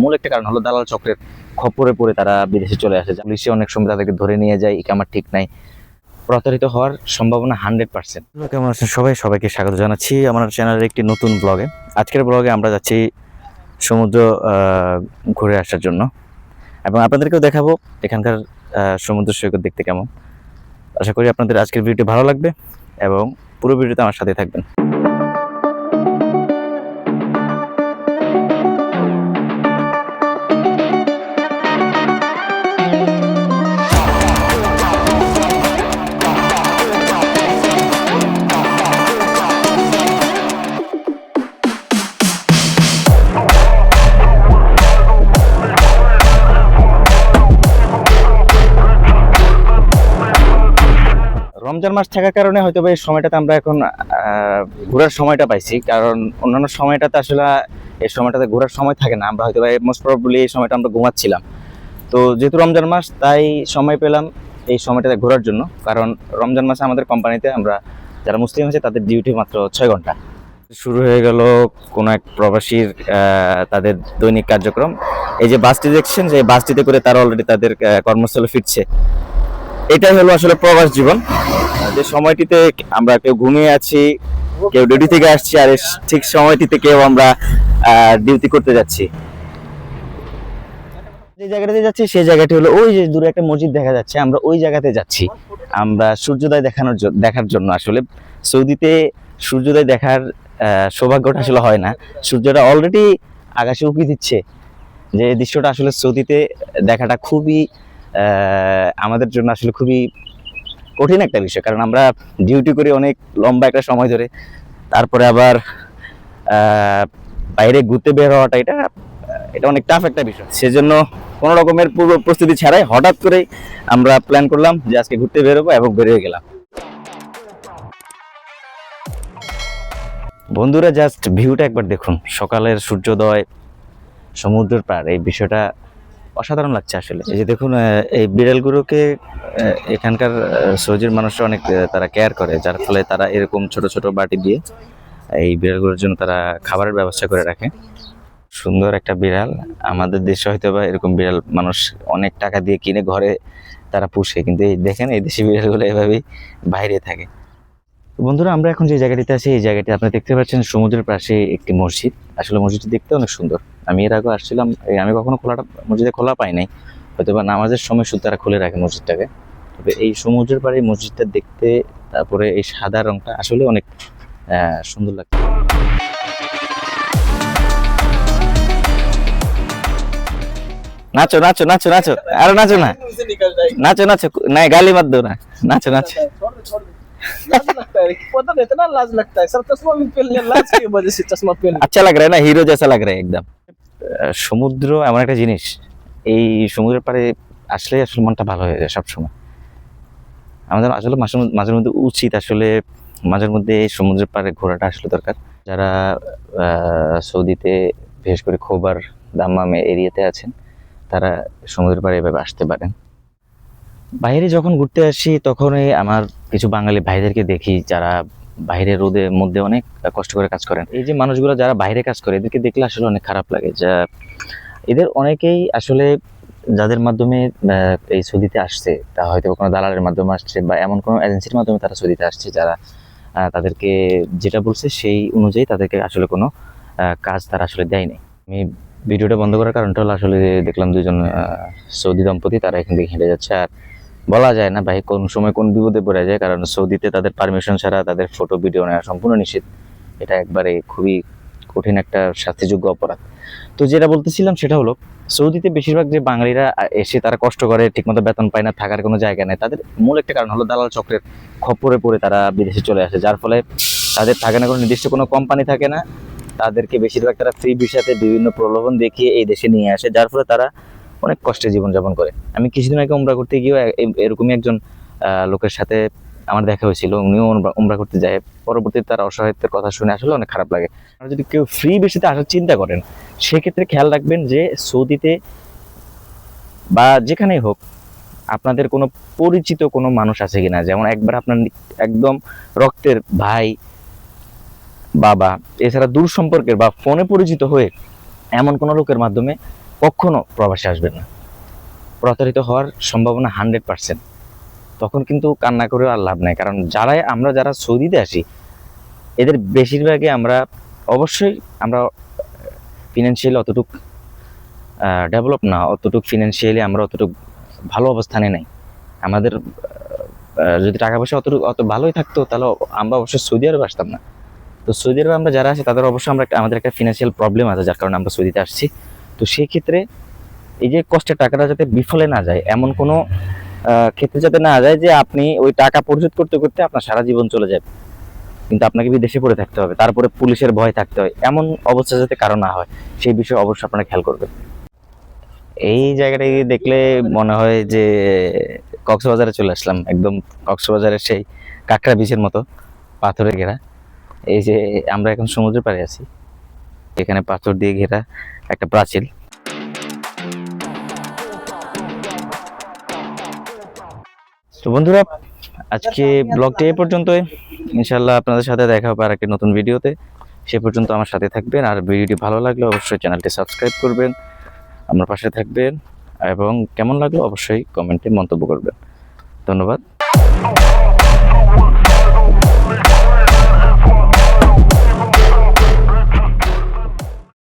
মূল একটা কারণ হলো দালাল চক্রের খপ্পরে পড়ে তারা বিদেশে চলে আসে। পুলিশে অনেক সময় তাদেরকে ধরে নিয়ে যায় এটা আমার ঠিক নাই। প্রতারিত হওয়ার সম্ভাবনা হান্ড্রেড পার্সেন্ট। কেমন আছেন সবাই? সবাইকে স্বাগত জানাচ্ছি আমার চ্যানেলের একটি নতুন ব্লগে। আজকের ব্লগে আমরা যাচ্ছি সমুদ্র ঘুরে আসার জন্য। এবং আপনাদেরকেও দেখাবো এখানকার সমুদ্র সৈকত দেখতে কেমন। আশা করি আপনাদের আজকের ভিডিওটি ভালো লাগবে এবং পুরো ভিডিওতে আমার সাথে থাকবেন। রমজান মাস থাকার কারণে হয়তো এই সময়টাতে আমরা এখন ঘোরার সময়টা পাইছি। কারণ অন্যান্য সময়টাতে আসলে এই সময়টাতে ঘোরার সময় থাকে না। আমরা হয়তো বা মোস্ট প্রবলি এই সময়টা আমরা ঘুমাচ্ছিলাম। তো যেহেতু রমজান মাস, তাই সময় পেলাম এই সময়টাতে ঘোরার জন্য। কারণ রমজান মাসে আমাদের কোম্পানিতে আমরা যারা মুসলিম আছে, তাদের ডিউটি মাত্র ছয় ঘণ্টা। শুরু হয়ে গেল কোনো এক প্রবাসীর তাদের দৈনিক কার্যক্রম। এই যে বাসটি দেখছেন, যে বাসটিতে করে তারা অলরেডি তাদের কর্মস্থলে ফিরছে। এটাই হলো আসলে প্রবাস জীবন। যে সময়টিতে আমরা কেউ ঘুমিয়ে আছি, কেউ ডিউটি থেকে আসছি, আর ঠিক সময়টিতে কেউ আমরা ডিউটি করতে যাচ্ছি। যে জায়গাটাতে যাচ্ছি, সেই জায়গাটি হলো ওই যে দূরে একটা মসজিদ দেখা যাচ্ছে। আমরা ওই জায়গাতে যাচ্ছি। আমরা সূর্যোদয় দেখানোর দেখার জন্য আসলে। সৌদিতে সূর্যোদয় দেখার সৌভাগ্যটা আসলে হয় না। সূর্যটা অলরেডি আকাশে উঁকি দিচ্ছে। যে দৃশ্যটা আসলে সৌদিতে দেখাটা খুবই আমাদের জন্য আসলে খুবই কঠিন একটা বিষয়, কারণ আমরা ডিউটি করি অনেক লম্বা একটা সময় ধরে। তারপরে আবার বাইরে ঘুরতে বের হওয়াটা এটা এটা অনেক টাফ একটা বিষয়। সেজন্য কোনো রকমের পূর্ব প্রস্তুতি ছাড়াই হঠাৎ করেই আমরা প্ল্যান করলাম যে আজকে ঘুরতে বেরোবো এবং বেরিয়ে গেলাম। বন্ধুরা জাস্ট ভিউটা একবার দেখুন। সকালের সূর্যোদয়, সমুদ্রের পার এই বিষয়টা অসাধারণ লাগছে আসলে। এই যে দেখুন এই বিড়ালগুলোকে এখানকার সৌদির মানুষরা অনেক তারা কেয়ার করে, যার ফলে তারা এরকম ছোট ছোট বাটি দিয়ে এই বিড়ালগুলোর জন্য তারা খাবারের ব্যবস্থা করে রাখে। সুন্দর একটা বিড়াল। আমাদের দেশে হয়তো বা এরকম বিড়াল মানুষ অনেক টাকা দিয়ে কিনে ঘরে তারা পুষে, কিন্তু এই দেখেন, এই দেশি বিড়ালগুলো এভাবেই বাইরে থাকে। বন্ধুরা আমরা এখন যে জায়গাটিতে আছি এই জায়গাটি আপনি দেখতে পাচ্ছেন সমুদ্রের পাশে একটি মসজিদ। আসলে মসজিদটি দেখতে অনেক সুন্দর। আমি এর আগে আসছিলাম আমি কখনো খোলাটা মসজিদে খোলা পাই নাই। হয়তো বা নামাজের সময় শুধু তারা খুলে রাখে মসজিদটাকে। তবে এই সমুদ্রের পাড়ে মসজিদটা দেখতে তারপরে এই সাদা রংটা আসলে অনেক সুন্দর লাগছে। নাচো নাচো নাচো নাচো। আরও নাচো না। নাচো নাচো। না গালি মার না। নাচো নাচো। छोड़ दे छोड़ दे लाज लगता है पता नहीं इतना लाज लगता है सर चश्मा भी पहन लिया लाज की वजह से चश्मा पहन लिया আচ্ছা লাগ রা না হিরো জেসা লাগ রা একদম আহ, সমুদ্র এমন একটা জিনিস এই সমুদ্রের পাড়ে আসলে আসলে মনটা ভালো হয়ে যায় সবসময় আমাদের আসলে মাঝে মধ্যে- মাঝে মধ্যে উচিত আসলে মাঝের মধ্যে এই সমুদ্রের পাড়ে ঘোরাটা আসলে দরকার যারা আহ, সৌদিতে বিশেষ করে খোবার দাম্মামে এরিয়াতে আছেন তারা সমুদ্রের পাড়ে এভাবে আসতে পারেন বাইরে যখন ঘুরতে আসি, তখনই আমার কিছু বাঙালি ভাইদেরকে দেখি যারা বাইরে রোদের মধ্যে অনেক কষ্ট করে কাজ করেন। এই যে মানুষগুলো যারা বাইরে কাজ করে, এদেরকে দেখলে আসলে অনেক খারাপ লাগে। যা এদের অনেকেই আসলে যাদের মাধ্যমে এই সৌদিতে আসছে, তা হয়তো কোনো দালালের মাধ্যমে আসছে বা এমন কোনো এজেন্সির মাধ্যমে তারা সৌদিতে আসছে যারা তাদেরকে যেটা বলছে সেই অনুযায়ী তাদেরকে আসলে কোনো কাজ তারা আসলে দেয়নি। আমি ভিডিওটা বন্ধ করার কারণটা হলো আসলে দেখলাম দুজন সৌদি দম্পতি, তারা এখান থেকে হেঁটে যাচ্ছে। আর বলা যায় না ভাই কোন সময় কোন বিপদে পড়ে যায়, কারণ সৌদিতে তাদের পারমিশন ছাড়া তাদের ফটো ভিডিও নেওয়া সম্পূর্ণ নিষেধ। এটা একবারে খুবই কঠিন একটা শাস্তিযোগ্য অপরাধ। তো যেটা বলতেছিলাম সেটা হলো, সৌদিতে বেশিরভাগ যে বাঙালিরা এসে তারা কষ্ট করে, ঠিকমতো বেতন পায় না, থাকার কোনো জায়গা নেই, তাদের মূল একটা কারণ হলো দালাল চক্রের খপ্পরে পড়ে তারা বিদেশে চলে আসে, যার ফলে তাদের থাকে না কোনো নির্দিষ্ট কোনো কোম্পানি থাকে না। তাদেরকে বেশিরভাগ তারা ফ্রি ভিসাতে বিভিন্ন প্রলোভন দেখিয়ে এই দেশে নিয়ে আসে, যার ফলে তারা অনেক কষ্টে জীবনযাপন করে। আমি কিছুদিন আগে উমরা করতে গিয়েও এরকমই একজন লোকের সাথে আমার দেখা হয়েছিল। উনিও উমরা করতে যায়। পরবর্তীতে তার অসহায়ত্বের কথা শুনে আসলে অনেক খারাপ লাগে। আর যদি কেউ ফ্রি বেশিতে আসার চিন্তা করেন, সেক্ষেত্রে খেয়াল রাখবেন যে সৌদিতে বা যেখানেই হোক, আপনাদের কোনো পরিচিত কোনো মানুষ আছে কিনা। যেমন একবার আপনার একদম রক্তের ভাই, বাবা, এছাড়া দূর সম্পর্কের বা ফোনে পরিচিত হয়ে এমন কোনো লোকের মাধ্যমে কখনো প্রবাসে আসবেন না। প্রতারিত হওয়ার সম্ভাবনা হান্ড্রেড পার্সেন্ট। তখন কিন্তু কান্না করেও আর লাভ নাই, কারণ যারাই আমরা যারা সৌদিতে আসি এদের বেশিরভাগই আমরা অবশ্যই আমরা ফিনান্সিয়ালি অতটুক ডেভেলপ না, অতটুক ফিনান্সিয়ালি আমরা অতটুক ভালো অবস্থানে নাই। আমাদের যদি টাকা পয়সা অতটুকু, অত ভালোই থাকতো, তাহলে আমরা অবশ্যই সৌদি আরবে আসতাম না। তো সৌদি আরবে আমরা যারা আছি, তাদের অবশ্যই আমরা আমাদের একটা ফিনান্সিয়াল প্রবলেম আছে, যার কারণে আমরা সৌদিতে আসছি। তো সেই ক্ষেত্রে এই যে কষ্টের টাকাটা যাতে বিফলে না যায়, এমন কোনো ক্ষেত্রে যাতে না যায় যে আপনি ওই টাকা পরিশোধ করতে করতে আপনার সারা জীবন চলে যাবে। কিন্তু আপনাকে বিদেশে পড়ে থাকতে হবে, তারপরে পুলিশের ভয় থাকতে হয়, এমন অবস্থা যাতে কারও না হয়, সেই বিষয়ে অবশ্যই আপনারা খেয়াল করবেন। এই জায়গাটাকে দেখলে মনে হয় যে কক্সবাজারে চলে আসলাম, একদম কক্সবাজারের সেই কাঁকড়া বিচের মতো পাথরে ঘেরা। এই যে আমরা এখন সমুদ্রের পাড়ে আছি। এখানে পাথর দিয়ে ঘেরা একটা প্রাচীর। তো বন্ধুরা, আজকে ব্লগটি এ পর্যন্তই। ইনশাল্লাহ আপনাদের সাথে দেখা হবে আর একটি নতুন ভিডিওতে। সে পর্যন্ত আমার সাথে থাকবেন। আর ভিডিওটি ভালো লাগলে অবশ্যই চ্যানেলটি সাবস্ক্রাইব করবেন, আমার পাশে থাকবেন, এবং কেমন লাগল অবশ্যই কমেন্টে মন্তব্য করবেন। ধন্যবাদ।